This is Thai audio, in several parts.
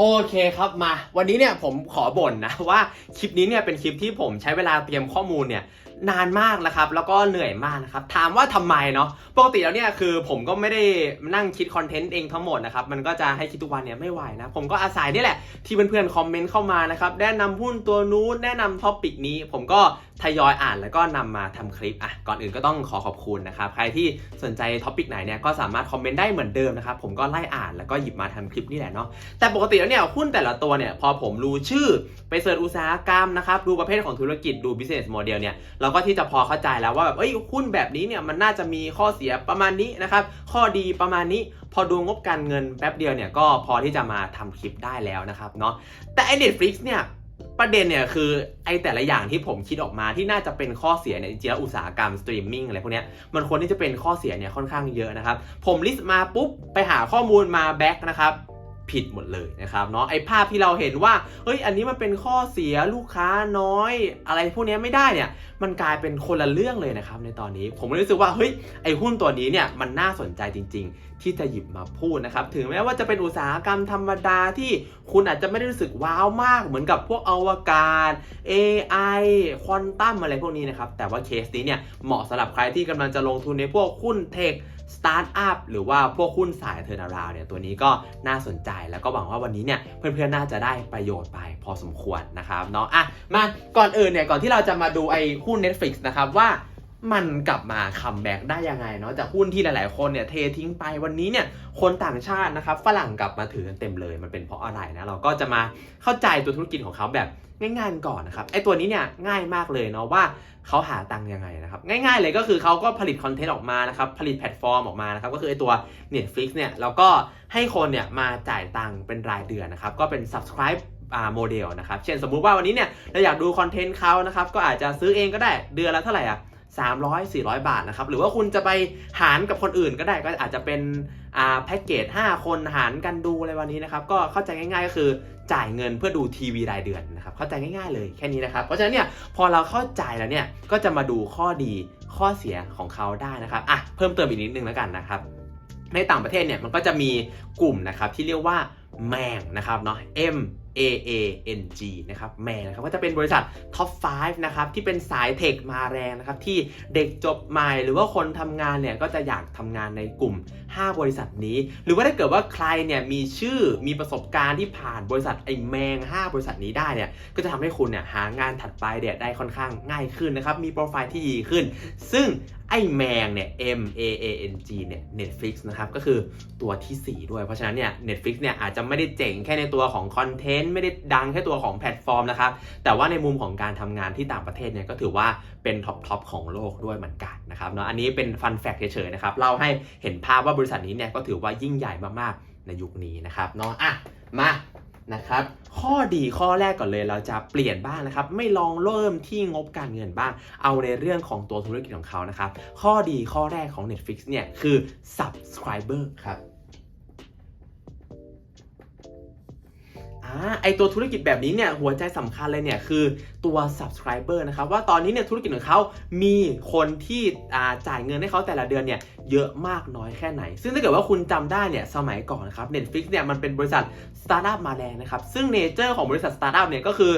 โอเคครับมา วันนี้เนี่ยผมขอบ่นนะว่าคลิปนี้เนี่ยเป็นคลิปที่ผมใช้เวลาเตรียมข้อมูลเนี่ย นานมากนะครับ แล้วก็เหนื่อยมากนะครับ ถามว่าทำไมเนาะปกติแล้วเนี่ยคือผมก็ไม่ได้นั่งคิดคอนเทนต์เองทั้งหมดนะครับ มันก็จะให้คิดทุกวันเนี่ยไม่ไหวนะ ผมก็อาศัยนี่แหละ ที่เพื่อนๆคอมเมนต์เข้ามานะครับ แนะนำหุ้นตัวนู้นแนะนำท็อปิกนี้ ผมก็ทยอยอ่านแล้วก็นำมาทำคลิปอะก่อนอื่นก็ต้องขอขอบคุณนะครับใครที่สนใจท็อปิกไหนเนี่ยก็สามารถคอมเมนต์ได้เหมือนเดิมนะครับผมก็ไล่อ่านแล้วก็หยิบมาทำคลิปนี่แหละเนาะแต่ปกติแล้วเนี่ยหุ้นแต่ละตัวเนี่ยพอผมรู้ชื่อไปเสิร์ชอุตสาหกรรมนะครับดูประเภทของธุรกิจดู business model เนี่ยเราก็ที่จะพอเข้าใจแล้วว่าแบบเอ้ยหุ้นแบบนี้เนี่ยมันน่าจะมีข้อเสียประมาณนี้นะครับ ข้อดีประมาณนี้พอดูงบการเงินแป๊บเดียวเนี่ยก็พอที่จะมาทำคลิปได้แล้วนะครับเนาะแต่ไอ Netflix เนี่ยประเด็นเนี่ยคือไอแต่ละอย่างที่ผมคิดออกมาที่น่าจะเป็นข้อเสียเนี่ยจริงๆอุตสาหกรรมสตรีมมิ่งอะไรพวกเนี้ยมันควรที่จะเป็นข้อเสียเนี่ยค่อนข้างเยอะนะครับ ผมลิสต์มาปุ๊บไปหาข้อมูลมาแบ็กนะครับ ผิดหมดเลยนะครับเนาะไอภาพที่เราเห็นว่าเฮ้ยอันนี้มันเป็นข้อเสียลูกค้าน้อย อะไรพวกนี้ไม่ได้เนี่ยมันกลายเป็นคนละเรื่องเลยนะครับในตอนนี้ผมรู้สึกว่าเฮ้ยไอหุ้นตัวนี้เนี่ยมันน่าสนใจจริง ๆ ที่จะหยิบมาพูดนะครับถึงแม้ว่าจะเป็นอุตสาหกรรมธรรมดาที่คุณอาจจะไม่ได้รู้สึกว้าวมากเหมือนกับพวกอวกาศ AI ควอนตัมอะไรพวกนี้นะครับแต่ว่าเคสนี้เนี่ยเหมาะสำหรับใครที่กำลังจะลงทุนในพวกหุ้นเทค สตาร์ทอัพหรือว่าพวกหุ้นสายเทอร์นาราเนี่ยตัวนี้ก็น่าสนใจแล้วก็หวังว่าวันนี้เนี่ยเพื่อนๆน่าจะได้ประโยชน์ไปพอสมควรนะครับเนาะอะมาก่อนอื่นเนี่ยก่อนที่เราจะมาดูไอ้หุ้น Netflix นะครับว่า มันกลับมาคัมแบ็กได้ยังไงเนาะจากหุ้นที่หลาย ๆ คนเนี่ยเททิ้งไปวันนี้เนี่ยคนต่างชาตินะครับฝรั่งกลับมาถือกันเต็มเลย มันเป็นเพราะอะไรนะเราก็จะมาเข้าใจตัวธุรกิจของเขาแบบง่ายๆก่อนนะครับไอตัวนี้เนี่ยง่ายมากเลยเนาะว่าเขาหาตังค์ยังไงนะครับง่ายๆเลยก็คือเขาก็ผลิตคอนเทนต์ออกมานะครับผลิตแพลตฟอร์มออกมานะครับก็คือไอตัว Netflix เนี่ยแล้วก็ให้คนเนี่ยมาจ่ายตังค์เป็นรายเดือนนะครับก็เป็น subscribe อ่าโมเดลนะครับเช่นสมมุติว่าวันนี้เนี่ยเราอยากดูคอนเทนต์เขานะครับก็อาจจะซื้อเองก็ได้เดือนละเท่าไหร่อะ 300 400 บาทนะครับ หรือว่าคุณจะไปหารกับคนอื่นก็ได้ก็อาจจะเป็นแพ็กเกจ 5 คนหารกันดูอะไรวันนี้นะครับ ก็เข้าใจง่ายๆ ก็คือจ่ายเงินเพื่อดูทีวีรายเดือนนะครับ เข้าใจง่ายๆเลยแค่นี้นะครับ เพราะฉะนั้นเนี่ยพอเราเข้าใจแล้วเนี่ยก็จะมาดูข้อดีข้อเสียของเขาได้นะครับอะเพิ่มเติมอีกนิดนึงแล้วกันนะครับ ในต่างประเทศเนี่ยมันก็จะมีกลุ่มนะครับที่เรียกว่าแมงนะครับเนาะ M A A N G นะครับแมงนะครับก็จะเป็นบริษัทท็อป 5 นะครับ ที่เป็นสายเทคมาแรงนะครับ ที่เด็กจบใหม่หรือว่าคนทำงานเนี่ย ก็จะอยากทำงานในกลุ่ม 5 บริษัทนี้ หรือว่าถ้าเกิดว่าใครเนี่ย มีชื่อมีประสบการณ์ที่ผ่านบริษัทไอแมง 5 บริษัทนี้ได้เนี่ย ก็จะทำให้คุณเนี่ยหางานถัดไปเนี่ยได้ค่อนข้างง่ายขึ้นนะครับ มีโปรไฟล์ที่ดีขึ้น ซึ่ง ไอ้แมงเนี่ย M A A N G เนี่ย Netflix นะครับก็คือตัวทีสี่ 4 ด้วย เพราะฉะนั้นเนี่ย Netflix เนี่ยอาจจะไม่ได้เจ๋งแค่ในตัวของคอนเทนต์ไม่ได้ดังแค่ตัวของแพลตฟอร์มนะครับ แต่ว่าในมุมของการทำงานที่ต่างประเทศเนี่ยก็ถือว่าเป็นท็อปทอปของโลกด้วยเหมือนกันนะครับเนาะอันนี้เป็นฟันแฟกเฉยๆนะครับเล่าให้เห็นภาพว่าบริษัทนี้เนี่ยก็ถือว่ายิ่งใหญ่มากๆในยุคนี้นะครับเนาะอะมา นะครับข้อดีข้อแรกก่อนเลยเราจะเปลี่ยนบ้างนะครับ ไม่ลองเริ่มที่งบการเงินบ้าง เอาในเรื่องของตัวธุรกิจของเขานะครับ ข้อดีข้อแรกของ Netflix เนี่ยคือ subscriber ครับ อ่าไอตัวธุรกิจแบบนี้เนี่ยหัวใจสำคัญเลยเนี่ยคือตัว subscriber นะครับว่าตอนนี้เนี่ยธุรกิจของเขามีคนที่อ่าจ่ายเงินให้เขาแต่ละเดือนเนี่ยเยอะมากน้อยแค่ไหน ซึ่งถ้าเกิดว่าคุณจำได้เนี่ยสมัยก่อนนะครับ Netflix เนี่ยมันเป็นบริษัทสตาร์ทอัพมาแรงนะครับซึ่งเนเจอร์ของบริษัทสตาร์ทอัพเนี่ยก็คือ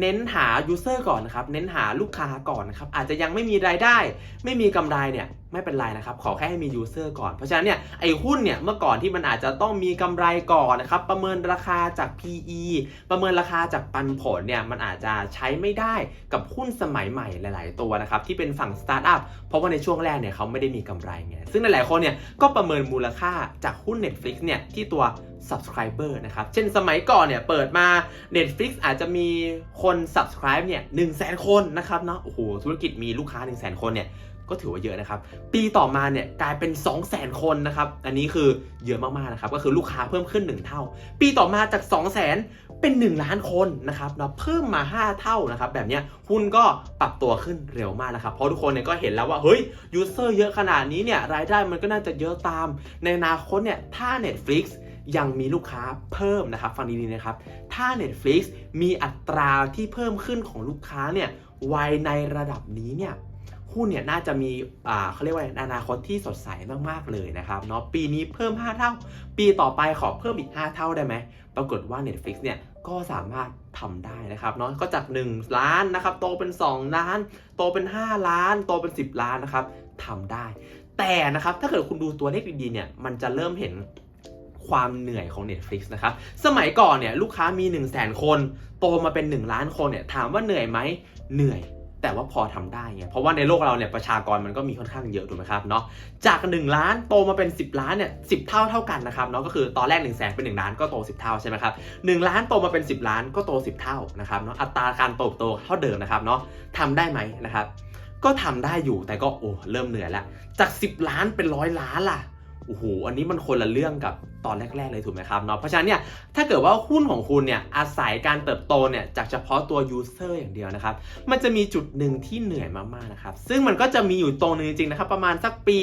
เน้นหา user ก่อนนะครับ เน้นหาลูกค้าก่อนนะครับ อาจจะยังไม่มีรายได้ ไม่มีกำไรเนี่ยไม่เป็นไรนะครับ ขอแค่ให้มี user ก่อน เพราะฉะนั้นเนี่ยไอ้หุ้นเนี่ยเมื่อก่อนที่มันอาจจะต้องมีกำไรก่อนนะครับ ประเมินราคาจาก PE ประเมินราคาจากปันผลเนี่ยมันอาจจะใช้ไม่ได้กับหุ้นสมัยใหม่หลาย ๆ ตัวนะครับที่เป็นฝั่งสตาร์ทอัพเพราะว่าในช่วงแรกเนี่ยเขาไม่ได้มีกำไรไงซึ่งหลายๆคนเนี่ยก็ประเมินมูลค่าจากหุ้น Netflix เนี่ยที่ตัว subscriber นะครับ เช่นสมัยก่อนเนี่ยเปิดมา Netflix อาจจะมีคน subscribe เนี่ย1 0 0 0 0แคนนะครับเนาะ โอ้โห ธุรกิจมีลูกค้า 1 0 0 0 0 0คนเนี่ยก็ถือว่าเยอะนะครับ ปีต่อมาเนี่ยกลายเป็น 2 0 0 0 0 0 คนนะครับ อันนี้คือเยอะมากๆนะครับ ก็คือลูกค้าเพิ่มขึ้น 1 เท่า ปีต่อมาจาก 2 0 0 0 0 0 เป็น 1 ล้านคนนะครับเนาเพิ่มมา 5 เท่านะครับ แบบนี้หุ้นก็ปรับตัวขึ้นเร็วมากนะครับ เพราะทุกคนเนี่ยก็เห็นแล้วว่า เฮ้ย ยูเซอร์เยอะขนาดนี้เนี่ยรายได้มันก็น่าจะเยอะตาม ในอนาคตเนี่ยถ้า Netflix ยังมีลูกค้าเพิ่มนะครับ ฟังดีๆนะครับ ถ้า Netflix มีอัตราที่เพิ่มขึ้นของลูกค้าเนี่ยไวในระดับนี้เนี่ยหุ้นเนี่ยน่าจะมีเขาเรียกว่าอนาคตที่สดใสมากๆเลยนะครับเนาะปีนี้เพิ่ม 5 เท่า ปีต่อไปขอเพิ่มอีก 5 เท่าได้ไหม ปรากฏว่า Netflix เนี่ยก็สามารถทำได้นะครับเนาะก็จาก 1 ล้านนะครับโตเป็น 2 ล้าน โตเป็น 5 ล้าน โตเป็น 10 ล้านนะครับทำได้ แต่นะครับถ้าเกิดคุณดูตัวเลขดีๆเนี่ยมันจะเริ่มเห็น ความเหนื่อยของ Netflix นะครับ สมัยก่อนเนี่ยลูกค้ามี 1 0 0 0 0แสนคน โตมาเป็น 1 ล้านคนเนี่ยถามว่าเหนื่อยไหมเหนื่อย แต่ว่าพอทำได้ไงเพราะว่าในโลกเราเนี่ยประชากรมันก็มีค่อนข้างเยอะถูกไหมครับเนาะจาก 1 ล้านโตมาเป็น 10 ล้านเนี่ยสิเท่าเท่ากันนะครับเนาะก็คือตอนแรก1 0 0 0 0แสนเป็น1ล้านก็โต 10 เท่าใช่ไหมครับ1ล้านโตมาเป็น 10 ล้านก็โต 10 เท่านะครับเนาะอัตราการโตโตเท่าเดิมนะครับเนาะทำได้ไหมนะครับก็ทำได้อยู่แต่ก็โอ้เริ่มเหนื่อยแล้ว จาก 10 ล้านเป็นร้อยล้านล่ะ โอ้โห อันนี้มันคนละเรื่องกับตอนแรก ๆ เลยถูกไหมครับเนาะ เพราะฉะนั้นเนี่ย ถ้าเกิดว่าหุ้นของคุณเนี่ยอาศัยการเติบโตเนี่ยจากเฉพาะตัว user อร์อย่างเดียวนะครับ มันจะมีจุดหนึ่งที่เหนื่อยมากๆนะครับ ซึ่งมันก็จะมีอยู่ตรงนึงจริงๆนะครับ ประมาณสักปี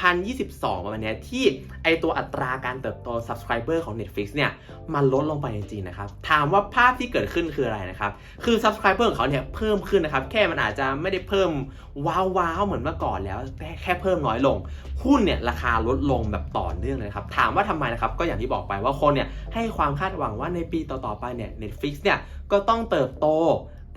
2022 ประมาณนี้ที่ไอตัวอัตราการเติบโต subscriber ของ Netflix เนี่ยมันลดลงไปจริงๆนะครับ ถามว่าภาพที่เกิดขึ้นคืออะไรนะครับ คือ subscriber ของเขาเนี่ยเพิ่มขึ้นนะครับ แค่มันอาจจะไม่ได้เพิ่มว้าวๆเหมือนเมื่อก่อนแล้ว แค่แค่เพิ่มน้อยลง หุ้นเนี่ยราคาลดลงแบบต่อเนื่องเลยครับ ถามว่าทำไมนะครับ ก็อย่างที่บอกไปว่าคนเนี่ยให้ความคาดหวังว่าในปีต่อๆไปเนี่ย Netflix เนี่ยก็ต้องเติบโต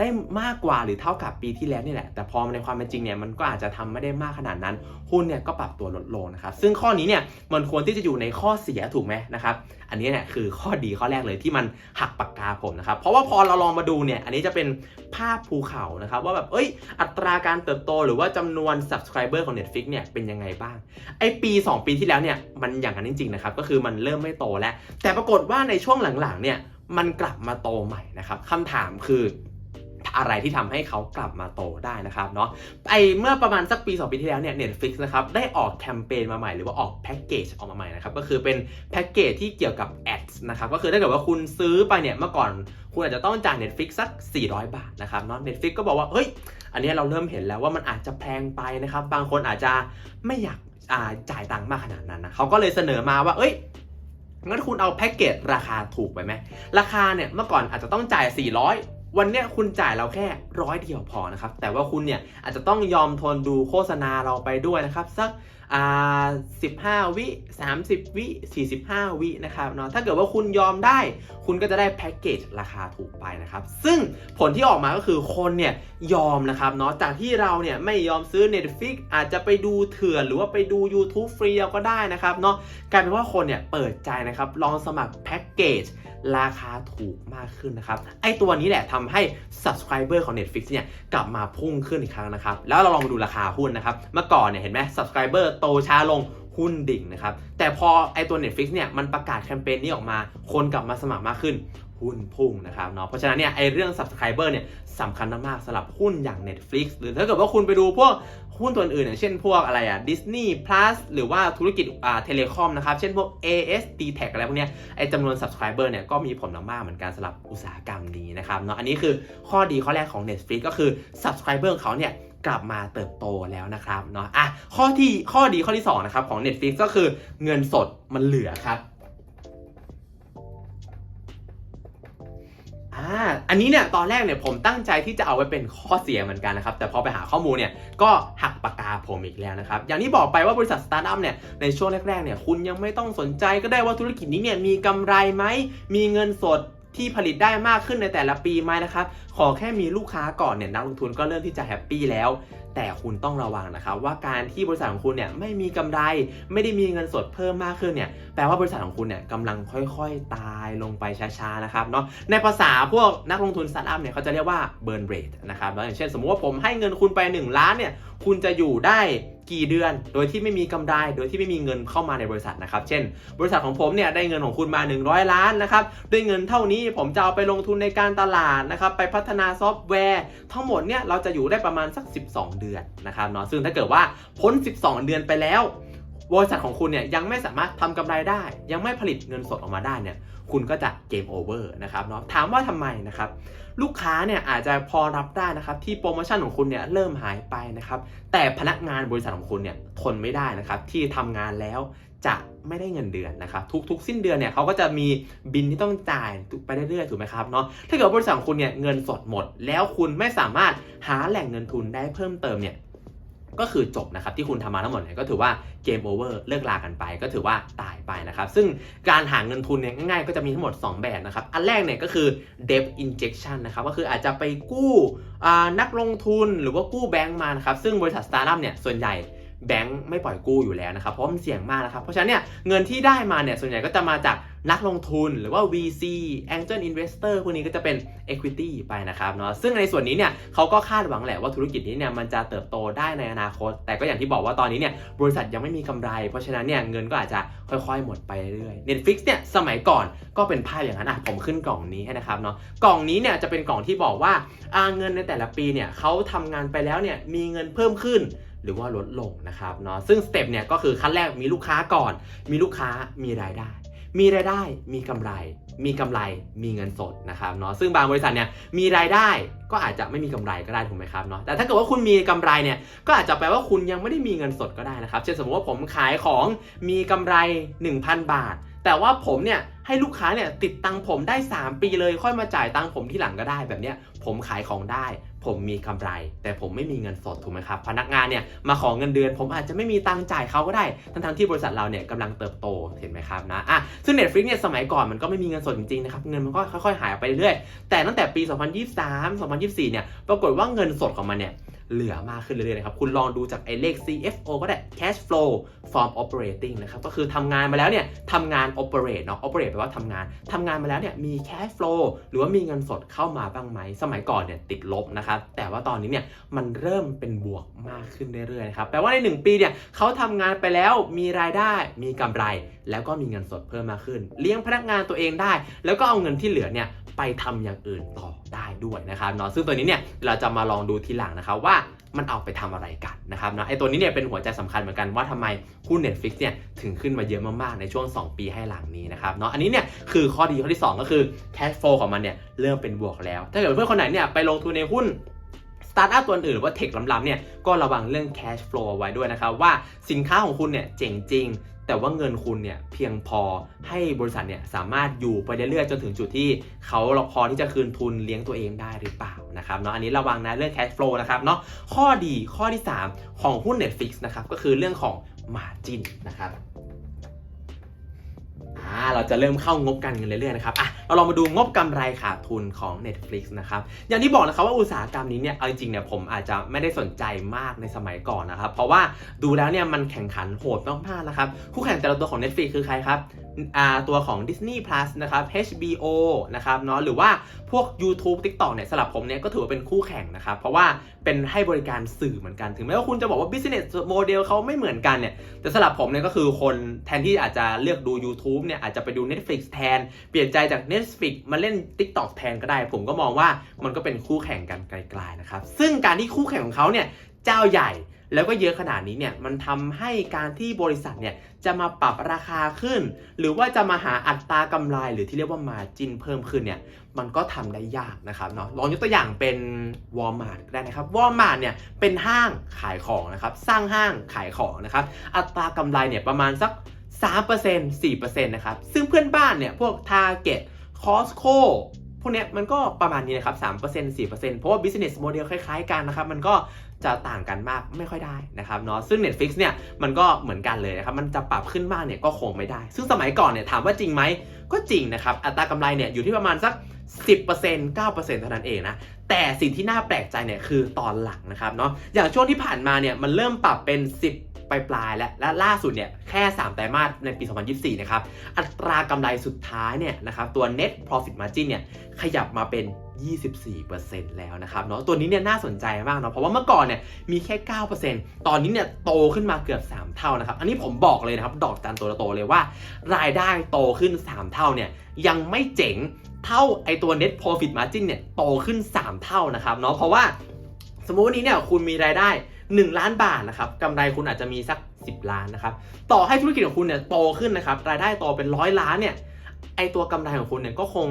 ได้มากกว่าหรือเท่ากับปีที่แล้วนี่แหละ แต่พอในความเป็นจริงเนี่ยมันก็อาจจะทำไม่ได้มากขนาดนั้น หุ้นเนี่ยก็ปรับตัวลดลงนะครับซึ่งข้อนี้เนี่ยมันควรที่จะอยู่ในข้อเสียถูกไหมนะครับอันนี้เนี่ยคือข้อดีข้อแรกเลยที่มันหักปากกาผมนะครับเพราะว่าพอเราลองมาดูเนี่ยอันนี้จะเป็นภาพภูเขานะครับว่าแบบเอ้ยอัตราการเติบโตหรือว่าจำนวน subscriber ของ Netflix เนี่ยเป็นยังไงบ้างไอปี 2 ปีที่แล้วเนี่ยมันอย่างนั้นจริงๆนะครับก็คือมันเริ่มไม่โตแล้ว แต่ปรากฏว่าในช่วงหลังๆเนี่ยมันกลับมาโตใหม่นะครับคำถามคือ อะไรที่ทำให้เขากลับมาโตได้นะครับเนาะไอเมื่อประมาณสักปี2ปีที่แล้วเนี่ย Netflix นะครับได้ออกแคมเปญมาใหม่หรือว่าออกแพ็กเกจออกมาใหม่นะครับก็คือเป็นแพ็กเกจที่เกี่ยวกับ ads นะครับก็คือถ้าเกิดว่าคุณซื้อไปเนี่ยเมื่อก่อนคุณอาจจะต้องจ่าย Netflix สัก 400 บาทนะครับเนาะ Netflix ก็บอกว่าเฮ้ยอันนี้เราเริ่มเห็นแล้วว่ามันอาจจะแพงไปนะครับบางคนอาจจะไม่อยากาจ่ายตังค์มากขนาดนั้นนะเขาก็เลยเสนอมาว่า เอ้ยงั้นคุณเอาแพ็กเกจราคาถูกไปไหมราคาเนี่ยเมื่อก่อนอาจจะต้องจ่าย 400 วันเนี้ยคุณจ่ายเราแค่ร้อยเดียวพอนะครับ แต่ว่าคุณเนี่ยอาจจะต้องยอมทนดูโฆษณาเราไปด้วยนะครับ สักอ่า15วิ30วิ45วินะครับเนาะถ้าเกิดว่าคุณยอมได้ คุณก็จะได้แพ็กเกจราคาถูกไปนะครับ ซึ่งผลที่ออกมาก็คือคนเนี่ยยอมนะครับเนาะจากที่เราเนี่ยไม่ยอมซื้อ Netflix อาจจะไปดูเถื่อนหรือว่าไปดู YouTube ฟรีเอาก็ได้นะครับเนาะกลายเป็นว่าคนเนี่ยเปิดใจนะครับลองสมัครแพ็กเกจ ราคาถูกมากขึ้นนะครับ ไอตัวนี้แหละทำให้ subscriber ของ Netflix เนี่ยกลับมาพุ่งขึ้นอีกครั้งนะครับ แล้วเราลองมาดูราคาหุ้นนะครับ เมื่อก่อนเนี่ยเห็นไหม subscriber โตช้าลงหุ้นดิ่งนะครับ แต่พอไอตัว Netflix เนี่ยมันประกาศแคมเปญนี้ออกมา คนกลับมาสมัครมากขึ้นหุ้นพุ่งนะครับเนาะ เพราะฉะนั้นเนี่ยไอเรื่อง subscriber เนี่ย สำคัญมากๆสำหรับหุ้นอย่าง Netflix หรือถ้าเกิดว่าคุณไปดูพวกหุ้นตัวอื่นอย่างเช่นพวกอะไรอะ Disney Plus หรือว่าธุรกิจอ่าเทเลคอมนะครับ เช่นพวก AS d t a c อะไรพวกเนี้ยไอจำนวน subscriber เนี่ยก็มีผลมากๆเหมือนกันสำหรับอุตสาหกรรมนี้นะครับเนาะอันนี้คือข้อดีข้อแรกของ Netflix ก็คือ subscriber เขาเนี่ยกลับมาเติบโตแล้วนะครับเนาะอะข้อที่ข้อดีข้อที่2นะครับของ Netflix ก็คือเงินสดมันเหลือครับ อันนี้เนี่ยตอนแรกเนี่ยผมตั้งใจที่จะเอาไว้เป็นข้อเสียเหมือนกันนะครับ แต่พอไปหาข้อมูลเนี่ยก็หักปากกาผมอีกแล้วนะครับ อย่างที่บอกไปว่าบริษัทสตาร์ทอัพเนี่ยในช่วงแรกๆเนี่ยคุณยังไม่ต้องสนใจก็ได้ว่าธุรกิจนี้เนี่ยมีกำไรไหม มีเงินสดที่ผลิตได้มากขึ้นในแต่ละปีไหมนะครับ ขอแค่มีลูกค้าก่อนเนี่ยนักลงทุนก็เริ่มที่จะแฮปปี้แล้ว แต่คุณต้องระวังนะครับว่าการที่บริษัทของคุณเนี่ยไม่มีกำไร ไม่ได้มีเงินสดเพิ่มมากขึ้นเนี่ยแปลว่าบริษัทของคุณเนี่ยกำลังค่อยๆ ตายลงไปช้าๆนะครับเนาะในภาษาพวกนักลงทุนสตาร์ทอัพเนี่ยเขาจะเรียกว่า burn rate นะครับแล้วอย่างเช่นสมมุติว่าผมให้เงินคุณไป 1 ล้านเนี่ยคุณจะอยู่ได้กี่เดือน โดยที่ไม่มีกำไร โดยที่ไม่มีเงินเข้ามาในบริษัทนะครับ เช่น บริษัทของผมเนี่ยได้เงินของคุณมา 100 ล้านนะครับ ด้วยเงินเท่านี้ผมจะเอาไปลงทุนในการตลาดนะครับ ไปพัฒนาซอฟต์แวร์ ทั้งหมดเนี่ยเราจะอยู่ได้ประมาณสัก 12 เดือนนะครับเนาะ ซึ่งถ้าเกิดว่าพ้น 12 เดือนไปแล้วบริษัทของคุณเนี่ยยังไม่สามารถทำกำไรได้ ยังไม่ผลิตเงินสดออกมาได้เนี่ยคุณก็จะเกมโอเวอร์นะครับเนาะถามว่าทำไมนะครับ ลูกค้าเนี่ยอาจจะพอรับได้นะครับที่โปรโมชั่นของคุณเนี่ยเริ่มหายไปนะครับแต่พนักงานบริษัทของคุณเนี่ยทนไม่ได้นะครับที่ทำงานแล้วจะไม่ได้เงินเดือนนะครับทุกๆ สิ้นเดือนเนี่ยเขาก็จะมีบินที่ต้องจ่ายไปเรื่อยๆถูกไหมครับเนาะถ้าเกิดบริษัทของคุณเนี่ยเงินสดหมด แล้วคุณไม่สามารถหาแหล่งเงินทุนได้เพิ่มเติมเนี่ย ก็คือจบนะครับที่คุณทำมาทั้งหมดเนี่ยก็ถือว่าเกมโอเวอร์เลิกลากันไป ก็ถือว่าตายไปนะครับ ซึ่งการหาเงินทุนเนี่ยง่ายๆก็จะมีทั้งหมด 2 แบบนะครับ อันแรกเนี่ยก็คือ debt injection นะครับก็คืออาจจะไปกู้นักลงทุนหรือว่ากู้แบงก์มานะครับ ซึ่งบริษัทสตาร์ทอัพเนี่ยส่วนใหญ่แบงก์ไม่ปล่อยกู้อยู่แล้วนะครับเพราะมันเสี่ยงมากนะครับเพราะฉะนั้นเนี่ยเงินที่ได้มาเนี่ยส่วนใหญ่ก็จะมาจาก นักลงทุนหรือว่า VC Angel Investor พวกนี้ก็จะเป็น Equity ไปนะครับเนาะซึ่งในส่วนนี้เนี่ยเขาก็คาดหวังแหละว่าธุรกิจนี้เนี่ยมันจะเติบโตได้ในอนาคต แต่ก็อย่างที่บอกว่าตอนนี้เนี่ยบริษัทยังไม่มีกำไร เพราะฉะนั้นเนี่ยเงินก็อาจจะค่อยๆ หมดไปเรื่อยๆ Netflix เนี่ยสมัยก่อนก็เป็นภาพอย่างนั้นอะผมขึ้นกล่องนี้ให้นะครับเนาะกล่องนี้เนี่ยจะเป็นกล่องที่บอกว่าอาเงินในแต่ละปีเนี่ยเขาทำงานไปแล้วเนี่ยมีเงินเพิ่มขึ้นหรือว่าลดลงนะครับเนาะซึ่งสเต็ปเนี่ยก็คือขั้นแรกมีลูกค้าก่อน มีลูกค้ามีรายได้ มีรายได้มีกำไร มีกำไรมีเงินสดนะครับเนาะซึ่งบางบริษัทเนี่ยมีรายได้ก็อาจจะไม่มีกำไรก็ได้ถูกไหมครับเนาะแต่ถ้าเกิดว่าคุณมีกำไรเนี่ยก็อาจจะแปลว่าคุณยังไม่ได้มีเงินสดก็ได้นะครับเช่นสมมติว่าผมขายของมีกำไร 1,000 บาท แต่ว่าผมเนี่ยให้ลูกค้าเนี่ยติดตังผมได้ 3 ปีเลยค่อยมาจ่ายตังผมที่หลังก็ได้แบบเนี้ยผมขายของได้ ผมมีกำไร แต่ผมไม่มีเงินสดถูกไหมครับพนักงานเนี่ยมาขอเงินเดือน ผมอาจจะไม่มีตังจ่ายเขาก็ได้ ทั้งๆที่บริษัทเราเนี่ยกำลังเติบโตเห็นไหมครับนะอะซึ่ง Netflix เนี่ยสมัยก่อนมันก็ไม่มีเงินสดจริงๆนะครับเงินมันก็ค่อยๆหายไปเรื่อยๆแต่ตั้งแต่ปี 2023 2024 เนี่ยปรากฏว่าเงินสดของมันเนี่ย เหลือมากขึ้นเรื่อยๆนะครับ คุณลองดูจากไอ้เลข CFO ก็ได้ cash flow from operating นะครับ ก็คือทำงานมาแล้วเนี่ยทำงาน operate เนาะ operate แปลว่าทำงานทำงานมาแล้วเนี่ยมี cash flow หรือว่ามีเงินสดเข้ามาบ้างไหม สมัยก่อนเนี่ยติดลบนะครับ แต่ว่าตอนนี้เนี่ยมันเริ่มเป็นบวกมากขึ้นเรื่อยๆนะครับ แปลว่าใน 1 ปีเนี่ยเขาทำงานไปแล้วมีรายได้ มีกำไร แล้วก็มีเงินสดเพิ่มมากขึ้น เลี้ยงพนักงานตัวเองได้ แล้วก็เอาเงินที่เหลือเนี่ย ไปทำอย่างอื่นต่อได้ด้วยนะครับเนาะซึ่งตัวนี้เนี่ยเราจะมาลองดูทีหลังนะครับว่ามันเอาไปทำอะไรกันนะครับเนาะไอตัวนี้เนี่ยเป็นหัวใจสำคัญเหมือนกันว่าทำไมหุ้น Netflix เนี่ยถึงขึ้นมาเยอะมากๆ ในช่วง 2 ปีให้หลังนี้นะครับเนาะอันนี้เนี่ยคือข้อดีข้อที่ 2 ก็คือ cash flow ของมันเนี่ยเริ่มเป็นบวกแล้ว ถ้าเกิดเพื่อนคนไหนเนี่ยไปลงทุนในหุ้นสตาร์ทอัพตัวอื่นหรือว่าเทคล้ำๆเนี่ยก็ระวังเรื่อง cash flow เอาไว้ด้วยนะครับว่าสินค้าของคุณเนี่ยเจ๋งจริง แต่ว่าเงินคุณเนี่ยเพียงพอให้บริษัทเนี่ยสามารถอยู่ไปเรื่อยๆจนถึงจุดที่เขาพอที่จะคืนทุนเลี้ยงตัวเองได้หรือเปล่านะครับเนาะอันนี้ระวังนะเรื่อง cash flow นะครับเนาะข้อดีข้อที่ 3 ของหุ้น Netflix นะครับก็คือเรื่องของ margin นะครับ เราจะเริ่มเข้างบการเงินเรื่อยๆนะครับอะเราลองมาดูงบกำไรขาดทุนของ Netflix นะครับอย่างที่บอกนะครับว่าอุตสาหกรรมนี้เนี่ยเอาจริงๆเนี่ยผมอาจจะไม่ได้สนใจมากในสมัยก่อนนะครับ เพราะว่าดูแล้วเนี่ยมันแข่งขันโหดมากๆนะครับคู่แข่งแต่ละตัวของ Netflix คือใครครับตัวของ Disney Plus นะครับ HBO นะครับเนาะหรือว่าพวก YouTube TikTok เนี่ยสำหรับผมเนี่ยก็ถือว่าเป็นคู่แข่งนะครับ เพราะว่าเป็นให้บริการสื่อเหมือนกัน ถึงแม้ว่าคุณจะบอกว่า business model เขาไม่เหมือนกันเนี่ยแต่สำหรับผมเนี่ยก็คือคนแทนที่อาจจะเลือกดู YouTube เนี่ยอาจจะไปดู Netflix แทน เปลี่ยนใจจาก Netflix มาเล่น TikTok แทนก็ได้ ผมก็มองว่ามันก็เป็นคู่แข่งกันไกลๆนะครับซึ่งการที่คู่แข่งของเขาเนี่ยเจ้าใหญ่ แล้วก็เยอะขนาดนี้เนี่ยมันทำให้การที่บริษัทเนี่ยจะมาปรับราคาขึ้น หรือว่าจะมาหาอัตรากำไรหรือที่เรียกว่ามาจินเพิ่มขึ้นเนี่ยมันก็ทำได้ยากนะครับเนาะลองยกตัวอย่างเป็น Walmart ก็ได้นะครับ Walmart เนี่ยเป็นห้างขายของนะครับสร้างห้างขายของนะครับอัตรากำไรเนี่ยประมาณสัก 3% 4%นะครับซึ่งเพื่อนบ้านเนี่ยพวก Target Costco พวกเนี้ยมันก็ประมาณนี้นะครับ3% 4%เพราะว่า business model คล้ายๆกันนะครับ มันก็ จะต่างกันมากไม่ค่อยได้นะครับเนาะซึ่ง Netflix เนี่ยมันก็เหมือนกันเลยนะครับมันจะปรับขึ้นมากเนี่ยก็คงไม่ได้ ซึ่งสมัยก่อนเนี่ยถามว่าจริงไหมก็จริงนะครับอัตรากำไรเนี่ยอยู่ที่ประมาณสัก 10% 9%เท่านั้นเองนะแต่สิ่งที่น่าแปลกใจเนี่ยคือตอนหลังนะครับเนาะอย่างช่วงที่ผ่านมาเนี่ยมันเริ่มปรับเป็น 10ปลายๆและและล่าสุดเนี่ยแค่ 3 ไตรมาสในปี 2024 นะครับ อัตรากำไรสุดท้ายเนี่ยนะครับตัว net profit margin เนี่ยขยับมาเป็น 24%แล้วนะครับเนาะตัวนี้เนี่ยน่าสนใจมากเนาะเพราะว่าเมื่อก่อนเนี่ยมีแค่ 9%ตอนนี้เนี่ยโตขึ้นมาเกือบ 3 เท่านะครับ อันนี้ผมบอกเลยนะครับ ดอกจันตัวโตเลยว่า รายได้โตขึ้น 3 เท่าเนี่ยยังไม่เจ๋งเท่าไอตัว net profit margin เนี่ยโตขึ้น 3 เท่านะครับเนาะเพราะว่าสมมุติวันนี้เนี่ยคุณมีรายได้ 1 ล้านบาทนะครับกำไรคุณอาจจะมีสัก 10 ล้านนะครับต่อให้ธุรกิจของคุณเนี่ยโตขึ้นนะครับรายได้โตเป็นร้อยล้านเนี่ย อตัวกำไรของคุณเนี่ยก็คง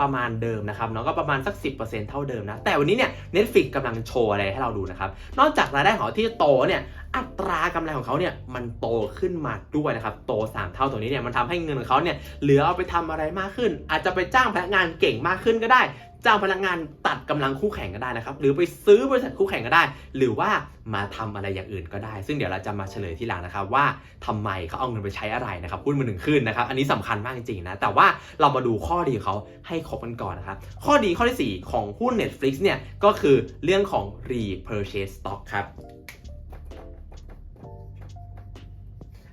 ประมาณเดิมนะครับเนาะก็ประมาณสัก 10%เท่าเดิมนะ แต่วันนี้เนี่ย Netflix กำลังโชว์อะไรให้เราดูนะครับ นอกจากรายได้ของที่โตเนี่ยอัตรากำไรของเขาเนี่ยมันโตขึ้นมาด้วยนะครับโต 3 เท่าตัวนี้เนี่ยมันทำให้เงินของเขาเนี่ยเหลือเอาไปทำอะไรมากขึ้น อาจจะไปจ้างพนักงานเก่งมากขึ้นก็ได้ จ้าพนักงานตัดกำลังคู่แข่งก็ได้นะครับ หรือไปซื้อบริษัทคู่แข่งก็ได้ หรือว่ามาทำอะไรอย่างอื่นก็ได้ ซึ่งเดี๋ยวเราจะมาเฉลยที่หลังนะครับว่าทำไมเขาเอาเงินไปใช้อะไรนะครับหุ้นมันถึงขึ้นนะครับ อันนี้สำคัญมากจริงๆนะแต่ว่าเรามาดูข้อดีเขาให้ครบกันก่อนนะครับ ข้อดีข้อที่ 4 ของหุ้น Netflix เนี่ยก็คือเรื่องของ repurchase stock ครับ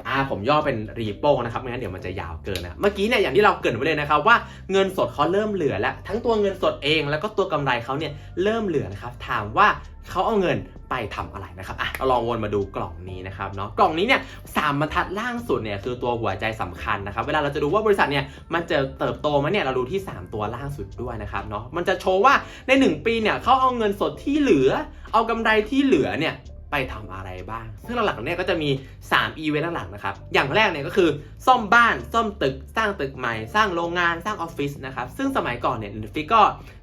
อ่าผมย่อเป็นรีโปนะครับไม่งั้นเดี๋ยวมันจะยาวเกินนะเมื่อกี้เนี่ยอย่างที่เราเกิดไว้เลยนะครับว่าเงินสดเขาเริ่มเหลือแล้ว ทั้งตัวเงินสดเองแล้วก็ตัวกำไรเขาเนี่ยเริ่มเหลือนะครับถามว่าเขาเอาเงินไปทำอะไรนะครับอะเราลองวนมาดูกล่องนี้นะครับเนาะกล่องนี้เนี่ยสามบรรทัดล่างสุดเนี่ยคือตัวหัวใจสำคัญนะครับ เวลาเราจะดูว่าบริษัทเนี่ยมันจะเติบโตไหมาเนี่ยเราดูที่ 3 ตัวล่างสุดด้วยนะครับเนาะมันจะโชว์ว่าใน 1 ปีเนี่ยเขาเอาเงินสดที่เหลือ เอากำไรที่เหลือเนี่ย ไปทำอะไรบ้าง ซึ่งหลักๆเนี่ยก็จะมี 3 อีเวนต์หลักๆนะครับ อย่างแรกเนี่ยก็คือซ่อมบ้าน ซ่อมตึก สร้างตึกใหม่ สร้างโรงงาน สร้างออฟฟิศนะครับ ซึ่งสมัยก่อนเนี่ยฟิกก็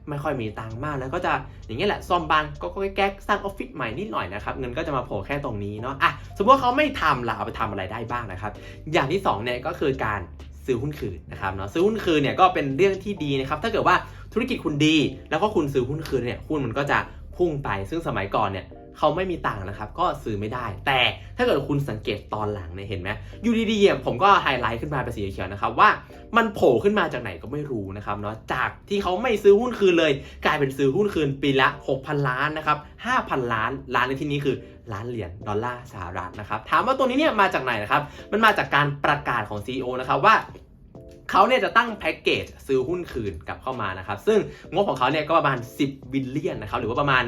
ไม่ค่อยมีตังค์มาก แล้วก็จะอย่างนี้ยแหละ ซ่อมบ้านก็แก๊กสร้างออฟฟิศใหม่นิดหน่อยนะครับ เงินก็จะมาโผล่แค่ตรงนี้เนาะ อะ สมมติว่าเขาไม่ทำล่ะเอาไปทำอะไรได้บ้างนะครับ อย่างที่2เนี่ยก็คือการซื้อหุ้นคืนนะครับเนาะ ซื้อหุ้นคืนเนี่ยก็เป็นเรื่องที่ดีนะครับ ถ้าเกิดว่าธุรกิจคุณดี แล้วก็คุณซื้อหุ้นคืนเนี่ย หุ้นมันก็จะพุ่งไป ซึ่งสมัยก่อนเนี่ย เขาไม่มีตังค์นะครับ ก็ซื้อไม่ได้ แต่ถ้าเกิดคุณสังเกตตอนหลังเนี่ยเห็นไหมอยู่ดีๆผมก็ไฮไลท์ขึ้นมาเป็นสีเขียวนะครับว่ามันโผล่ขึ้นมาจากไหนก็ไม่รู้นะครับเนาะจากที่เขาไม่ซื้อหุ้นคืนเลย กลายเป็นซื้อหุ้นคืนปีละ 6,000 ล้านนะครับ5,000 ล้านล้านในที่นี้คือล้านเหรียญดอลลาร์สหรัฐนะครับถามว่าตัวนี้เนี่ยมาจากไหนนะครับมันมาจากการประกาศของ CEO นะครับว่า เขาเนี่ยจะตั้งแพ็กเกจซื้อหุ้นคืนกลับเข้ามานะครับ ซึ่งงบของเขาเนี่ยก็ประมาณ 10บิลเลียนนะครับหรือว่าประมาณ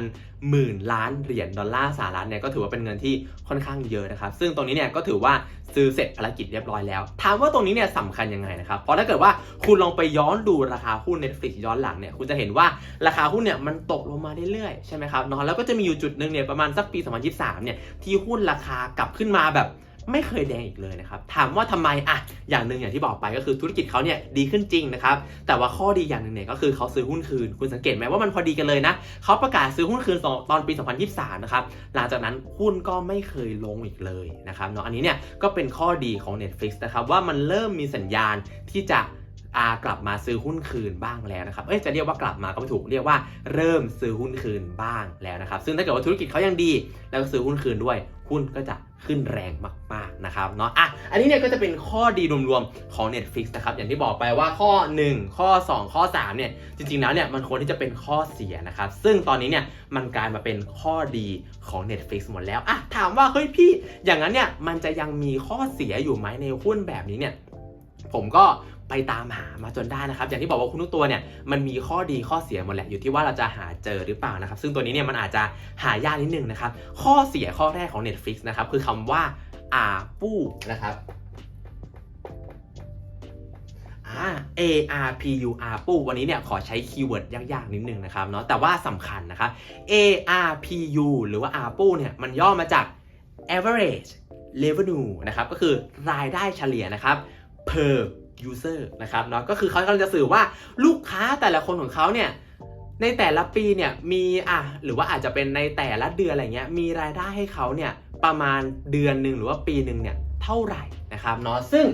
หมื่นล้านเหรียญดอลลาร์สหรัฐเนี่ยก็ถือว่าเป็นเงินที่ค่อนข้างเยอะนะครับ ซึ่งตรงนี้เนี่ยก็ถือว่าซื้อเสร็จภารกิจเรียบร้อยแล้ว ถามว่าตรงนี้เนี่ยสำคัญยังไงนะครับ เพราะถ้าเกิดว่าคุณลองไปย้อนดูราคาหุ้น Netflix ย้อนหลังเนี่ยคุณจะเห็นว่าราคาหุ้นเนี่ยมันตกลงมาเรื่อยๆใช่ไหมครับเนาะแล้วก็จะมีอยู่จุดหนึ่งเนี่ยประมาณสักปี 2023เนี่ยที่หุ้นราคากลับขึ้นมาแบบ ไม่เคยแดงอีกเลยนะครับ ถามว่าทำไมอะอย่างหนึ่งอย่างที่บอกไปก็คือธุรกิจเขาเนี่ยดีขึ้นจริงนะครับ แต่ว่าข้อดีอย่างหนึ่งเนี่ยก็คือเขาซื้อหุ้นคืน คุณสังเกตไหมว่ามันพอดีกันเลยนะเขาประกาศซื้อหุ้นคืนตอนปี 2023 นะครับ หลังจากนั้นหุ้นก็ไม่เคยลงอีกเลยนะครับเนาะอันนี้เนี่ยก็เป็นข้อดีของ Netflix นะครับว่ามันเริ่มมีสัญญาณที่จะอากลับมาซื้อหุ้นคืนบ้างแล้วนะครับ เอ้ย จะเรียกว่ากลับมาก็ไม่ถูก เรียกว่าเริ่มซื้อหุ้นคืนบ้างแล้วนะครับ ซึ่งถ้าเกิดว่าธุรกิจเขายังดี แล้วก็ซื้อหุ้นคืนด้วย หุ้นก็จะ ขึ้นแรงมากๆนะครับเนาะอะอันนี้เนี่ยก็จะเป็นข้อดีรวมๆของ Netflix นะครับอย่างที่บอกไปว่าข้อ 1 ข้อ 2 ข้อ3เนี่ยจริงๆแล้วเนี่ยมันควรที่จะเป็นข้อเสียนะครับซึ่งตอนนี้เนี่ยมันกลายมาเป็นข้อดีของ Netflix หมดแล้วอะถามว่าเฮ้ยพี่อย่างนั้นเนี่ยมันจะยังมีข้อเสียอยู่ไหมในหุ้นแบบนี้เนี่ยผมก็ ไปตามหามาจนได้นะครับ อย่างที่บอกว่าคุณทุกตัวเนี่ยมันมีข้อดีข้อเสียหมดแหละอยู่ที่ว่าเราจะหาเจอหรือเปล่านะครับ ซึ่งตัวนี้เนี่ยมันอาจจะหายากนิดนึงนะครับข้อเสียข้อแรกของ Netflix นะครับคือคำว่าอาปูนะครับอา A R P U R ปูวันนี้เนี่ยขอใช้คีย์เวิร์ดยากๆ นิดนึงนะครับเนาะแต่ว่าสำคัญนะครับ A R P U หรือว่า R ปูเนี่ยมันย่อมาจาก average revenue นะครับก็คือรายได้เฉลี่ยนะครับ per user นะครับเนาะก็คือเขากำลังจะสื่อว่าลูกค้าแต่ละคนของเขาเนี่ยในแต่ละปีเนี่ยมีอะหรือว่าอาจจะเป็นในแต่ละเดือนอะไรเงี้ยมีรายได้ให้เขาเนี่ยประมาณเดือนหนึ่งหรือว่าปีหนึ่งเนี่ยเท่าไหร่นะครับเนาะซึ่ง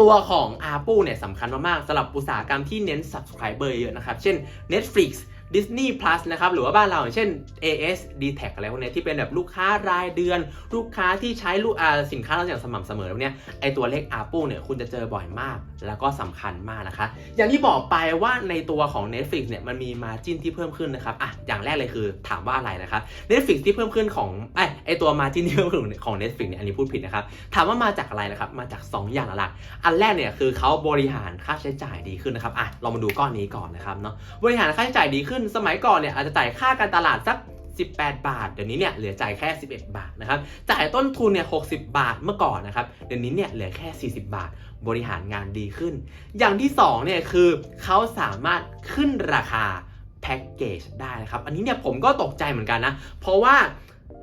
ตัวของ a r p เนี่ยสำคัญมากๆสำหรับอุตสาหกรรมที่เน้น subscriber เยอะนะครับ เช่น Netflix Disney Plus นะครับหรือว่าบ้านเราอย่างเช่น AS d t a c อะไรพวกเนี้ยที่เป็นแบบลูกค้ารายเดือน ลูกค้าที่ใช้ลูกอ่าสินค้าเราอย่างสม่ำเสมอแล้วเนี่ยไอตัวเลข a r p เนี่ยคุณจะเจอบ่อยมาก แล้วก็สำคัญมากนะคะ อย่างที่บอกไปว่าในตัวของ Netflix เนี่ยมันมี margin ที่เพิ่มขึ้นนะครับอะอย่างแรกเลยคือถามว่าอะไรนะครับ Netflix ที่เพิ่มขึ้นของไอไอตัว margin ที่เพิ่มขึ้นของ Netflix เนี่ยอันนี้พูดผิดนะครับถามว่ามาจากอะไรนะครับมาจาก 2 อย่างหลักอันแรกเนี่ยคือเขาบริหารค่าใช้จ่ายดีขึ้นนะครับอะเรามาดูก้อนนี้ก่อนนะครับเนาะบริหารค่าใช้จ่ายดีขึ้นสมัยก่อนเนี่ยอาจจะจ่ายค่าการตลาดสัก 18 บาท เดี๋ยวนี้เนี่ยเหลือจ่ายแค่ 11 บาทนะครับ จ่ายต้นทุนเนี่ย60 บาทเมื่อก่อนนะครับ เดี๋ยวนี้เนี่ยเหลือแค่ 40 บาท บริหารงานดีขึ้น อย่างที่2เนี่ยคือเขาสามารถขึ้นราคาแพ็กเกจได้นะครับ อันนี้เนี่ยผมก็ตกใจเหมือนกันนะ เพราะว่า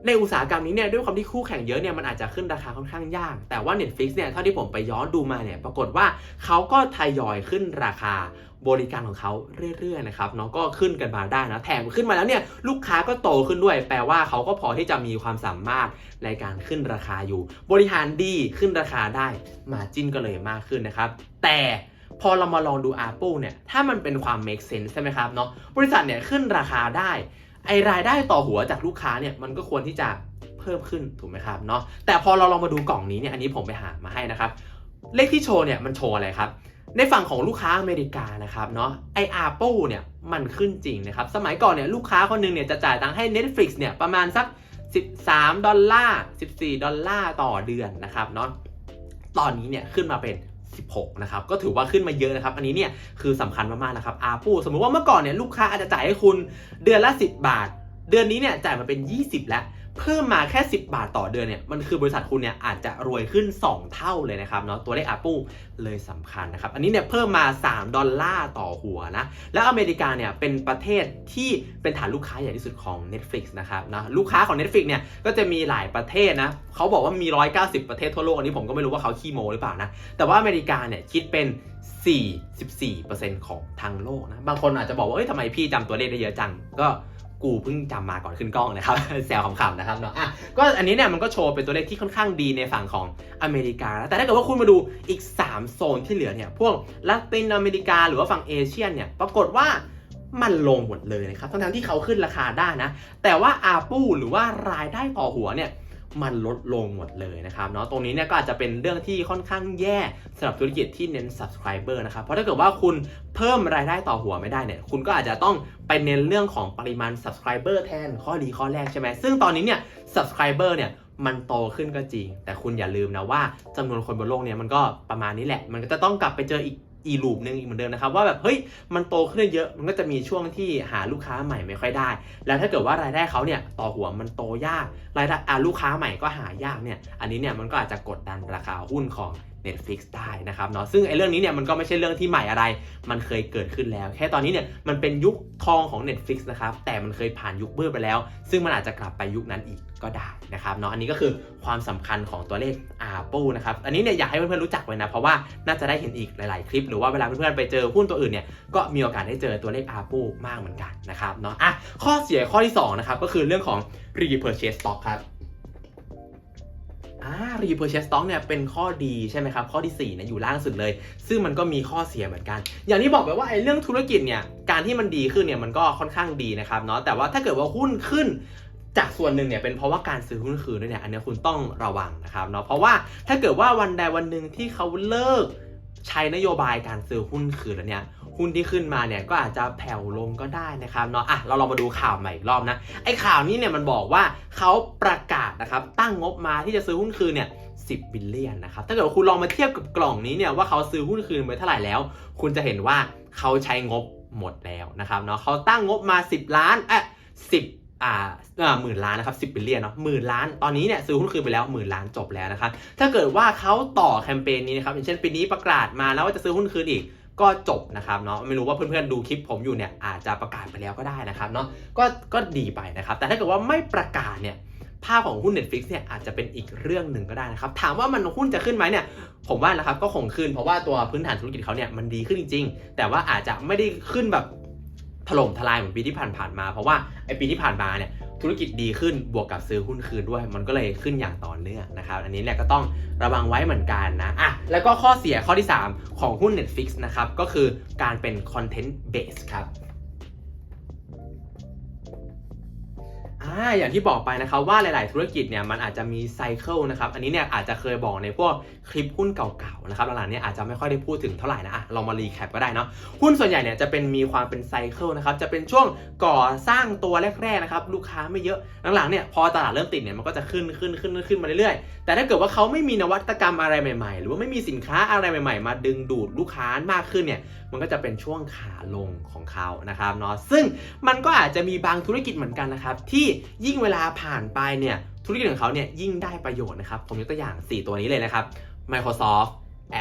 ในอุตสาหกรรมนี้เนี่ยด้วยความที่คู่แข่งเยอะเนี่ยมันอาจจะขึ้นราคาค่อนข้างยาก แต่ว่า Netflix เนี่ยเท่าที่ผมไปย้อนดูมาเนี่ยปรากฏว่าเขาก็ทยอยขึ้นราคา บริการของเขาเรื่อยๆนะครับเนาะก็ขึ้นกันมาได้นะแถมขึ้นมาแล้วเนี่ยลูกค้าก็โตขึ้นด้วย แปลว่าเขาก็พอที่จะมีความสามารถในการขึ้นราคาอยู่ บริหารดีขึ้นราคาได้มาจิ้นก็เลยมากขึ้นนะครับ แต่พอเรามาลองดู Apple เนี่ย ถ้ามันเป็นความ make sense ใช่ไหมครับเนาะ บริษัทเนี่ยขึ้นราคาได้ ไอรายได้ต่อหัวจากลูกค้าเนี่ย มันก็ควรที่จะเพิ่มขึ้นถูกไหมครับเนาะ แต่พอเราลองมาดูกล่องนี้เนี่ย อันนี้ผมไปหามาให้นะครับ เลขที่โชว์เนี่ยมันโชว์อะไรครับ ในฝั่งของลูกค้าอเมริกานะครับเนาะไอ Apple เนี่ยมันขึ้นจริงนะครับ สมัยก่อนเนี่ยลูกค้าคนหนึงเนี่ยจะจ่ายตังค์ให้ Netflix เนี่ยประมาณสัก 13 ดอลลาร์ 14 ดอลลาร์ต่อเดือนนะครับเนาะตอนนี้เนี่ยขึ้นมาเป็น 16 นะครับ ก็ถือว่าขึ้นมาเยอะนะครับ อันนี้เนี่ยคือสำคัญมากๆนะครับ Apple สมมุติว่าเมื่อก่อนเนี่ยลูกค้าอาจจะจ่ายให้คุณเดือนละ 10 บาท เดือนนี้เนี่ยจ่ายมาเป็น 20 แล้ว เพิ่มมาแค่ 10 บาทต่อเดือนเนี่ยมันคือบริษัทคุณเนี่ยอาจจะรวยขึ้น 2 เท่าเลยนะครับเนาะตัวเลข Apple เลยสำคัญนะครับ อันนี้เนี่ยเพิ่มมา 3 ดอลลาร์ต่อหัวนะแล้วอเมริกาเนี่ยเป็นประเทศที่เป็นฐานลูกค้าใหญ่ที่สุดของ Netflix นะครับนะลูกค้าของ Netflix เนี่ยก็จะมีหลายประเทศนะเขาบอกว่ามี 190 ประเทศทั่วโลกอันนี้ผมก็ไม่รู้ว่าเขาขี้โมหรือเปล่านะแต่ว่าอเมริกาเนี่ยคิดเป็น44%ของทางโลกนะ บางคนอาจจะบอกว่า เอ้ยทำไมพี่จำตัวเลขได้เยอะจัง ก็ กูเพิ่งจำมาก่อนขึ้นกล้องนะครับแซวขำๆนะครับเนาะอะก็อันนี้เนี่ยมันก็โชว์เป็นตัวเลขที่ค่อนข้างดีในฝั่งของอเมริกา แต่ถ้าเกิดว่าคุณมาดูอีก 3 โซนที่เหลือเนี่ยพวกละตินอเมริกาหรือว่าฝั่งเอเชียเนี่ยปรากฏว่ามันลงหมดเลยนะครับทั้งๆที่เขาขึ้นราคาได้นะ แต่ว่าอาปูหรือว่ารายได้ต่อหัวเนี่ย มันลดลงหมดเลยนะครับเนาะตรงนี้เนี่ยก็อาจจะเป็นเรื่องที่ค่อนข้างแย่สำหรับธุรกิจที่เน้น subscriber นะครับเพราะถ้าเกิดว่าคุณเพิ่มรายได้ต่อหัวไม่ได้เนี่ยคุณก็อาจจะต้องไปเน้นเรื่องของปริมาณ subscriber แทนข้อดีข้อแรกใช่ไหมซึ่งตอนนี้เนี่ย subscriber เนี่ยมันโตขึ้นก็จริง แต่คุณอย่าลืมนะว่าจำนวนคนบนโลกเนี่ยมันก็ประมาณนี้แหละ มันก็จะต้องกลับไปเจออีก อีลูปหนึ่งอีกเหมือนเดิมนะครับว่าแบบเฮ้ยมันโตขึ้นเยอะมันก็จะมีช่วงที่หาลูกค้าใหม่ไม่ค่อยได้ แล้วถ้าเกิดว่ารายได้เขาเนี่ยต่อหัวมันโตยากรายได้ลูกค้าใหม่ก็หายากเนี่ยอันนี้เนี่ยมันก็อาจจะกดดันราคาหุ้นของ Netflix ได้นะครับเนาะซึ่งไอ้เรื่องนี้เนี่ยมันก็ไม่ใช่เรื่องที่ใหม่อะไร มันเคยเกิดขึ้นแล้ว แค่ตอนนี้เนี่ยมันเป็นยุคทองของ Netflix นะครับแต่มันเคยผ่านยุคมืดไปแล้ว ซึ่งมันอาจจะกลับไปยุคนั้นอีกก็ได้นะครับเนาะอันนี้ก็คือความสำคัญของตัวเลข Apple นะครับอันนี้เนี่ยอยากให้เพื่อนๆรู้จักไว้นะเพราะว่าน่าจะได้เห็นอีกหลาย ๆ คลิป หรือว่าเวลาเพื่อนๆไปเจอหุ้นตัวอื่นเนี่ยก็มีโอกาสได้เจอตัวเลข Apple มากเหมือนกันนะครับเนาะอะข้อเสียข้อที่สองนะครับก็คือเรื่องของ repurchase stock ครับ อ่า repurchase stock เนี่ยเป็นข้อดีใช่ไหมครับข้อที่4เนี่ยอยู่ล่างสุดเลย ซึ่งมันก็มีข้อเสียเหมือนกัน อย่างที่บอกไปว่าไอ้เรื่องธุรกิจเนี่ยการที่มันดีขึ้นเนี่ยมันก็ค่อนข้างดีนะครับเนาะแต่ว่าถ้าเกิดว่าหุ้นขึ้นจากส่วนหนึ่งเนี่ยเป็นเพราะว่าการซื้อหุ้นคืนด้วยเนี่ยอันนี้คุณต้องระวังนะครับเนาะเพราะว่าถ้าเกิดว่าวันใดวันหนึ่งที่เขาเลิกใช้นโยบายการซื้อหุ้นคืนแล้วเนี่ย หุ้นที่ขึ้นมาเนี่ยก็อาจจะแผ่วลงก็ได้นะครับเนาะอะเราลองมาดูข่าวใหม่อีกรอบนะไอ้ข่าวนี้เนี่ยมันบอกว่าเขาประกาศนะครับตั้งงบมาที่จะซื้อหุ้นคืนเนี่ย10บิลเลียนนะครับถ้าเกิดคุณลองมาเทียบกับกล่องนี้เนี่ยว่าเขาซื้อหุ้นคืนไปเท่าไหร่แล้ว คุณจะเห็นว่าเขาใช้งบหมดแล้วนะครับเนาะเขาตั้งงบมา 10 ล้านเอ๊ะ10อ่าหมื่นล้านนะครับ10บิลเลียนเนาะหมื่นล้านตอนนี้เนี่ยซื้อหุ้นคืนไปแล้วหมื่นล้านจบแล้วนะครับถ้าเกิดว่าเขาต่อแคมเปญนี้นะครับอย่างเช่นปีนี้ประกาศมาแล้วว่าจะซื้อหุ้นคืนอีก ก็จบนะครับเนาะไม่รู้ว่าเพื่อนๆดูคลิปผมอยู่เนี่ยอาจจะประกาศไปแล้วก็ได้นะครับเนาะก็ก็ดีไปนะครับ แต่ถ้าเกิดว่าไม่ประกาศเนี่ยภาพของหุ้น Netflix เนี่ยอาจจะเป็นอีกเรื่องหนึ่งก็ได้นะครับ ถามว่ามันหุ้นจะขึ้นไหมเนี่ย ผมว่านะครับก็คงขึ้นเพราะว่าตัวพื้นฐานธุรกิจเขาเนี่ยมันดีขึ้นจริงๆ แต่ว่าอาจจะไม่ได้ขึ้นแบบ ถล่มทลายเหมือนปีที่ผ่านๆมา เพราะว่าไอปีที่ผ่านมาเนี่ยธุรกิจดีขึ้นบวกกับซื้อหุ้นคืนด้วย มันก็เลยขึ้นอย่างต่อเนื่องนะครับ อันนี้เนี่ยก็ต้องระวังไว้เหมือนกันนะอะแล้วก็ข้อเสียข้อที่ 3 ของหุ้น Netflix นะครับก็คือการเป็น content base ครับ อ่าอย่างที่บอกไปนะครับว่าหลาย ๆ ธุรกิจเนี่ยมันอาจจะมีไซเคิลนะครับ อันนี้เนี่ยอาจจะเคยบอกในพวกคลิปหุ้นเก่า ๆ นะครับหลังๆเนี่ยอาจจะไม่ค่อยได้พูดถึงเท่าไหร่นะอะลองมารีแคปก็ได้เนาะ หุ้นส่วนใหญ่เนี่ยจะเป็นมีความเป็นไซเคิลนะครับ จะเป็นช่วงก่อสร้างตัวแรก ๆ นะครับ ลูกค้าไม่เยอะ หลัง ๆ เนี่ยพอตลาดเริ่มติดเนี่ยมันก็จะขึ้นขึ้นขึ้นขึ้นมาเรื่อยๆแต่ถ้าเกิดว่าเขาไม่มีนวัตกรรมอะไรใหม่ๆ หรือว่าไม่มีสินค้าอะไรใหม่ๆ มาดึงดูดลูกค้ามากขึ้นเนี่ยมันก็จะเป็นช่วงขาลงของเขานะครับเนาะซึ่งมันก็อาจจะมีบางธุรกิจเหมือนกันนะครับที่ยิ่งเวลาผ่านไปเนี่ยธุรกิจของเขาเนี่ยยิ่งได้ประโยชน์นะครับผมยกตัวอย่าง 4 ตัวนี้เลยนะครับ Microsoft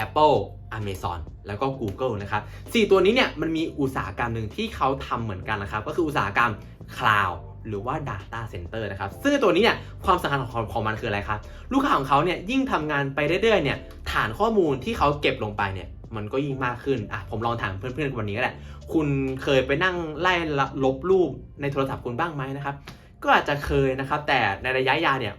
Apple Amazon แล้วก็ Google นะครับ4ตัวนี้เนี่ยมันมีอุตสาหกรรมหนึ่งที่เขาทำเหมือนกันนะครับ ก็คืออุตสาหกรรม Cloud หรือว่า Data Center นะครับ ซึ่งตัวนี้เนี่ยความสำคัญของของมันคืออะไรครับ ลูกค้าของเขาเนี่ยยิ่งทำงานไปเรื่อยๆเนี่ยฐานข้อมูลที่เขาเก็บลงไปเนี่ยมันก็ยิ่งมากขึ้น อะ ผมลองถามเพื่อนๆวันนี้ก็ได้คุณเคยไปนั่งไล่ลบรูปในโทรศัพท์คุณบ้างไหมนะครับ ก็อาจจะเคยนะครับ แต่ในระยะยาวเนี่ย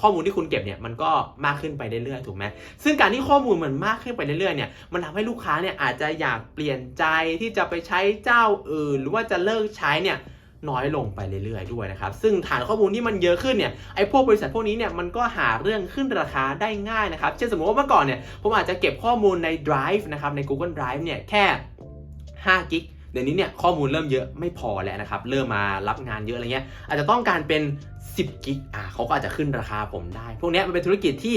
ข้อมูลที่คุณเก็บเนี่ยมันก็มากขึ้นไปเรื่อยๆถูกไหมซึ่งการที่ข้อมูลมันมากขึ้นไปเรื่อยๆเนี่ยมันทำให้ลูกค้าเนี่ยอาจจะอยากเปลี่ยนใจที่จะไปใช้เจ้าอื่น หรือว่าจะเลิกใช้เนี่ย น้อยลงไปเรื่อยๆด้วยนะครับ ซึ่งฐานข้อมูลที่มันเยอะขึ้นเนี่ยไอ้พวกบริษัทพวกนี้เนี่ยมันก็หาเรื่องขึ้นราคาได้ง่ายนะครับ เช่นสมมติว่าเมื่อก่อนเนี่ยผมอาจจะเก็บข้อมูลใน Drive นะครับใน Google Drive เนี่ยแค่5กิกเดี๋ยวนี้เนี่ยข้อมูลเริ่มเยอะไม่พอแล้วนะครับ เริ่มมารับงานเยอะอะไรเงี้ยอาจจะต้องการเป็น 10 กิกอ่าเขาก็อาจจะขึ้นราคาผมได้ พวกนี้มันเป็นธุรกิจที่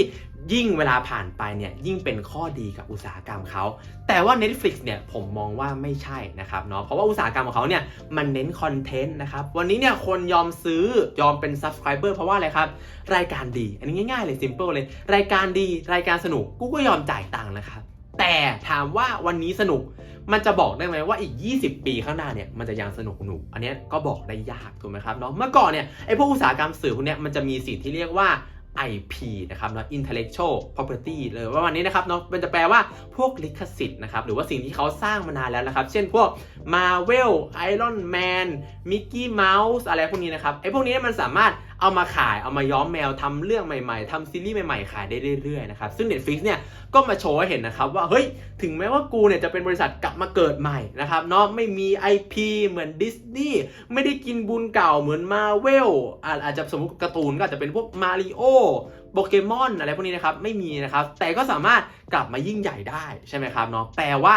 ยิ่งเวลาผ่านไปเนี่ยยิ่งเป็นข้อดีกับอุตสาหกรรมเขา แต่ว่า Netflix เนี่ยผมมองว่าไม่ใช่นะครับเนาะเพราะว่าอุตสาหกรรมของเขาเนี่ยมันเน้นคอนเทนต์นะครับ วันนี้เนี่ยคนยอมซื้อยอมเป็น subscriber เพราะว่าอะไรครับ รายการดี อันนี้ง่ายๆเลย simple เลย รายการดีรายการสนุกกูก็ยอมจ่ายตังค์นะครับแต่ถามว่าวันนี้สนุก มันจะบอกได้ไหมว่าอีก 20 ปีข้างหน้าเนี่ยมันจะยังสนุกหนุกอันนี้ก็บอกได้ยากถูกไหมครับเนาะเมื่อก่อนเนี่ยไอพวกอุตสาหกรรมสื่อพวกเนี้ยมันจะมีสิ่งที่เรียกว่า IP นะครับเนาะ intellectual property เลยว่าวันนี้นะครับเนาะมันจะแปลว่าพวกลิขสิทธิ์นะครับหรือว่าสิ่งที่เขาสร้างมานานแล้วนะครับ เช่นพวก Marvel Iron Man Mickey Mouse อะไรพวกนี้นะครับไอพวกนี้มันสามารถ เอามาขายเอามาย้อมแมวทำเรื่องใหม่ๆทำซีรีส์ใหม่ๆ ขายได้เรื่อยๆนะครับซึ่ง Netflix เนี่ยก็มาโชว์ให้เห็นนะครับว่าเฮ้ยถึงแม้ว่ากูเนี่ยจะเป็นบริษัทกลับมาเกิดใหม่นะครับเนาะไม่มี IP เหมือนดิสนีย์ไม่ได้กินบุญเก่าเหมือนมาเวลอาจจะสมมติการ์ตูนก็อาจจะเป็นพวกมาริโอโปเกมอนอะไรพวกนี้นะครับไม่มีนะครับแต่ก็สามารถกลับมายิ่งใหญ่ได้ใช่ไหมครับเนาะแปลว่า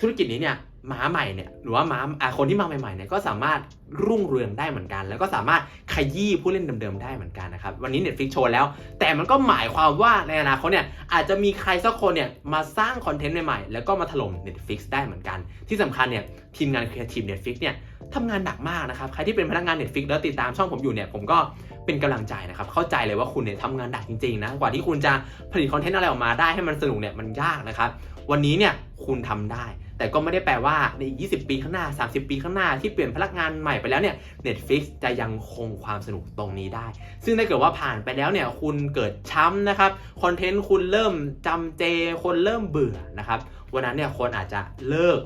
ธุรกิจนี้เนี่ย ม้าใหม่เนี่ยหรือว่าม้าอ่าคนที่มาใหม่ๆเนี่ยก็สามารถรุ่งเรืองได้เหมือนกัน แล้วก็สามารถขยี้ผู้เล่นเดิมๆได้เหมือนกันนะครับวันนี้ Netflix โชว์แล้ว แต่มันก็หมายความว่าในอนาคตเนี่ยอาจจะมีใครสักคนเนี่ยมาสร้างคอนเทนต์ใหม่ๆ แล้วก็มาถล่ม Netflix ได้เหมือนกัน ที่สำคัญเนี่ยทีมงานครีเอทีฟ Netflix เนี่ยทำงานหนักมากนะครับใครที่เป็นพนักงาน Netflix แล้วติดตามช่องผมอยู่เนี่ยผมก็เป็นกำลังใจนะครับเข้าใจเลยว่าคุณเนี่ยทำงานหนักจริงๆนะกว่าที่คุณจะผลิตคอนเทนต์อะไรออกมาได้ให้มันสนุกเนี่ยมันยากนะครับวันนี้เนี่ยคุณทำได้ แต่ก็ไม่ได้แปลว่าใน 20 ปีข้างหน้า 30 ปีข้างหน้าที่เปลี่ยนพนักงานใหม่ไปแล้วเนี่ย Netflix จะยังคงความสนุกตรงนี้ได้ ซึ่งถ้าเกิดว่าผ่านไปแล้วเนี่ยคุณเกิดช้ำนะครับคอนเทนต์คุณเริ่มจำเจ คนเริ่มเบื่อนะครับวันนั้นเนี่ยคนอาจจะเลิก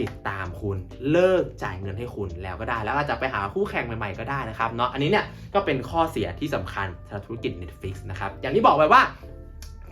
ติดตามคุณเลิกจ่ายเงินให้คุณแล้วก็ได้ แล้วอาจจะไปหาคู่แข่งใหม่ๆก็ได้นะครับเนาะอันนี้เนี่ยก็เป็นข้อเสียที่สำคัญสำหรับธุรกิจ Netflix นะครับอย่างที่บอกไปว่า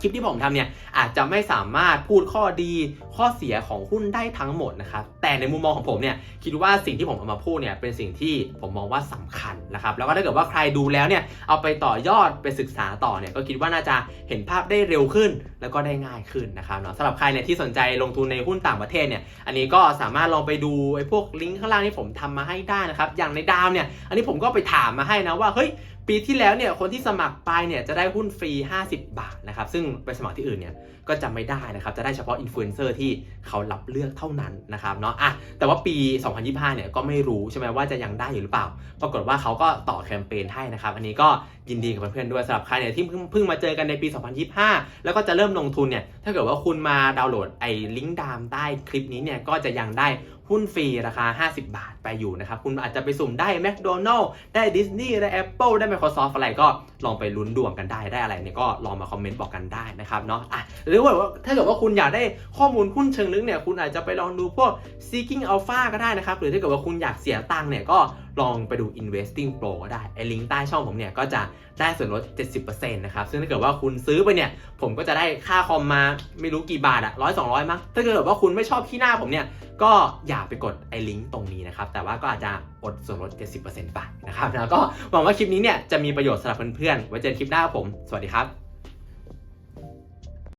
คลิปที่ผมทำเนี่ยอาจจะไม่สามารถพูดข้อดีข้อเสียของหุ้นได้ทั้งหมดนะครับแต่ในมุมมองของผมเนี่ยคิดว่าสิ่งที่ผมเอามาพูดเนี่ยเป็นสิ่งที่ผมมองว่าสำคัญนะครับแล้วก็ถ้าเกิดว่าใครดูแล้วเนี่ยเอาไปต่อยอดไปศึกษาต่อเนี่ยก็คิดว่าน่าจะเห็นภาพได้เร็วขึ้น แล้วก็ได้ง่ายขึ้นนะครับเนาะสำหรับใครเนี่ยที่สนใจลงทุนในหุ้นต่างประเทศเนี่ยอันนี้ก็สามารถลองไปดูไอ้พวกลิงก์ข้างล่างที่ผมทำมาให้ได้นะครับอย่างในดาวเนี่ยอันนี้ผมก็ไปถามมาให้นะว่าเฮ้ย ปีที่แล้วเนี่ยคนที่สมัครไปเนี่ยจะได้หุ้นฟรี 50 บาทนะครับซึ่งไปสมัครที่อื่นเนี่ยก็จะไม่ได้นะครับจะได้เฉพาะอินฟลูเอนเซอร์ที่เขารับเลือกเท่านั้นนะครับเนาะอะแต่ว่าปี 2025เนี่ยก็ไม่รู้ใช่ไหมว่าจะยังได้อยู่หรือเปล่า ปรากฏว่าเขาก็ต่อแคมเปญให้นะครับอันนี้ก็ยินดีกับเพื่อนๆด้วยสำหรับใครเนี่ยที่เพิ่งเพิ่งมาเจอกันในปี 2025 แล้วก็จะเริ่มลงทุนเนี่ยถ้าเกิดว่าคุณมาดาวน์โหลดไอ้ลิงก์ดามใต้คลิปนี้เนี่ยก็จะยังได้หุ้นฟรีราคา 50 บาทไปอยู่นะครับ คุณอาจจะไปสุ่มได้ McDonald ได้ดิสนีย์ได้ Apple ได้ Microsoft อะไรก็ลองไปลุ้นดวงกันได้ได้อะไรเนี่ยก็ลองมาคอมเมนต์บอกกันได้นะครับเนาะอะหรือว่าถ้าเกิดว่าคุณอยากได้ข้อมูลหุ้นเชิงลึกเนี่ยคุณอาจจะไปลองดูพวก Seeking Alpha ก็ได้นะครับ หรือถ้าเกิดว่าคุณอยากเสียตังค์เนี่ยก็ลองไปดู Investing Pro ก็ได้ไอ้ลิงก์ใต้ช่องผมเนี่ยก็จะได้ส่วนลด 70%นะครับ ซึ่งถ้าเกิดว่าคุณซื้อไปเนี่ย ผมก็จะได้ค่าคอมมาไม่รู้กี่บาทอะร้อยสองร้อยมั้งถ้าเกิดว่าคุณไม่ชอบขี้หน้าผมเนี่ย ก็อย่าไปกดไอ้ลิงก์ตรงนี้นะครับ แต่ว่าก็อาจจะอดส่วนลด 70%ไปนะครับแล้วก็หวังว่าคลิปนี้เนี่ยจะมีประโยชน์สำหรับเพื่อนๆไว้เจอกันคลิปหน้าครับผม สวัสดีครับ